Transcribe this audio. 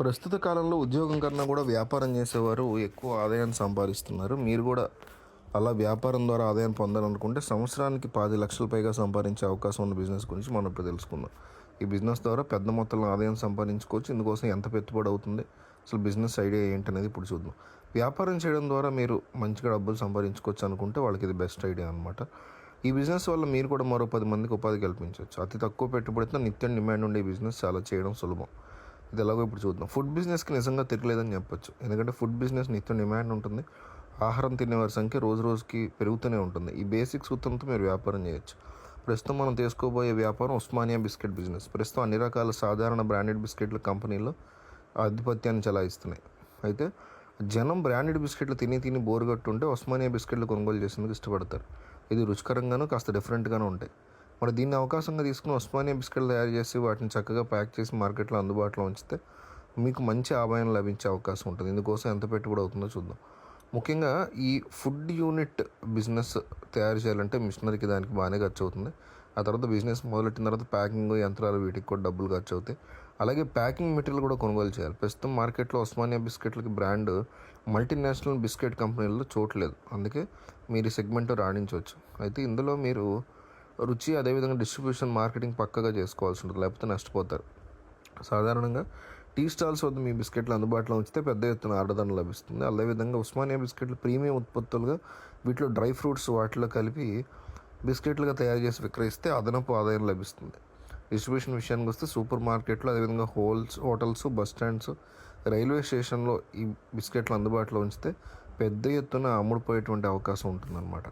ప్రస్తుత కాలంలో ఉద్యోగం కన్నా కూడా వ్యాపారం చేసేవారు ఎక్కువ ఆదాయాన్ని సంపాదిస్తున్నారు. మీరు కూడా అలా వ్యాపారం ద్వారా ఆదాయం పొందాలనుకుంటే సంవత్సరానికి పది లక్షల పైగా సంపాదించే అవకాశం ఉన్న బిజినెస్ గురించి మనం ఇప్పుడు తెలుసుకుందాం. ఈ బిజినెస్ ద్వారా పెద్ద మొత్తంలో ఆదాయం సంపాదించుకోవచ్చు. ఇందుకోసం ఎంత పెట్టుబడి అవుతుంది? అసలు బిజినెస్ ఐడియా ఏంటనేది ఇప్పుడు చూద్దాం. వ్యాపారం చేయడం ద్వారా మీరు మంచిగా డబ్బులు సంపాదించుకోవచ్చు అనుకుంటే వాళ్ళకి ఇది బెస్ట్ ఐడియా అనమాట ఈ బిజినెస్ వల్ల మీరు కూడా మరో పది మందికి ఉపాధి కల్పించవచ్చు. అతి తక్కువ పెట్టుబడితో నిత్యం డిమాండ్ ఉండే బిజినెస్ చాలా చేయడం సులభం. ఇది ఎలాగో ఇప్పుడు చూద్దాం. ఫుడ్ బిజినెస్కి నిజంగా తిరగలేదని చెప్పొచ్చు. ఎందుకంటే ఫుడ్ బిజినెస్ నిత్యం డిమాండ్ ఉంటుంది. ఆహారం తినేవారి సంఖ్య రోజు రోజుకి పెరుగుతూనే ఉంటుంది. ఈ బేసిక్ సూత్రంతో మీరు వ్యాపారం చేయొచ్చు. ప్రస్తుతం మనం తీసుకోబోయే వ్యాపారం ఉస్మానియా బిస్కెట్ బిజినెస్ ప్రస్తుతం అన్ని రకాల సాధారణ బ్రాండెడ్ బిస్కెట్ల కంపెనీలు ఆధిపత్యాన్ని చలాయిస్తున్నాయి. అయితే జనం బ్రాండెడ్ బిస్కెట్లు తిని తిని బోరుగట్టుంటే ఉస్మానియా బిస్కెట్లు కొనుగోలు చేసేందుకు ఇష్టపడతారు. ఇది రుచికరంగాను కాస్త డిఫరెంట్గాను ఉంటాయి. మరి దీన్ని అవకాశంగా తీసుకుని ఉస్మానియా బిస్కెట్లు తయారు చేసి వాటిని చక్కగా ప్యాక్ చేసి మార్కెట్లో అందుబాటులో ఉంచితే మీకు మంచి ఆదాయం లభించే అవకాశం ఉంటుంది. ఇందుకోసం ఎంత పెట్టుబడి అవుతుందో చూద్దాం. ముఖ్యంగా ఈ ఫుడ్ యూనిట్ బిజినెస్ తయారు చేయాలంటే మిషనరీకి దానికి బాగానే ఖర్చు అవుతుంది ఆ తర్వాత బిజినెస్ మొదలెట్టిన తర్వాత ప్యాకింగ్ యంత్రాలు వీటికి కూడా డబ్బులు ఖర్చు అవుతాయి అలాగే ప్యాకింగ్ మెటీరియల్ కూడా కొనుగోలు చేయాలి. ప్రస్తుతం మార్కెట్లో ఉస్మానియా బిస్కెట్లకి బ్రాండ్ మల్టీనేషనల్ బిస్కెట్ కంపెనీల్లో చోట్లేదు అందుకే మీరు ఈ సెగ్మెంట్ రాణించవచ్చు. అయితే ఇందులో మీరు రుచి అదేవిధంగా డిస్ట్రిబ్యూషన్ మార్కెటింగ్ పక్కగా చేసుకోవాల్సి ఉంటుంది. లేకపోతే నష్టపోతారు. సాధారణంగా టీ స్టాల్స్ వద్ద మీ బిస్కెట్లు అందుబాటులో ఉంచితే పెద్ద ఎత్తున ఆర్డర్ లభిస్తుంది. అదేవిధంగా ఉస్మానియా బిస్కెట్లు ప్రీమియం ఉత్పత్తులుగా వీటిలో డ్రై ఫ్రూట్స్ వాటిలో కలిపి బిస్కెట్లుగా తయారు చేసి విక్రయిస్తే అదనపు ఆదాయం లభిస్తుంది. డిస్ట్రిబ్యూషన్ విషయానికి వస్తే సూపర్ మార్కెట్లు అదేవిధంగా halls hotels bus stands railway స్టేషన్లో ఈ బిస్కెట్లు అందుబాటులో ఉంచితే పెద్ద ఎత్తున అమ్ముడుపోయేటువంటి అవకాశం ఉంటుందన్నమాట.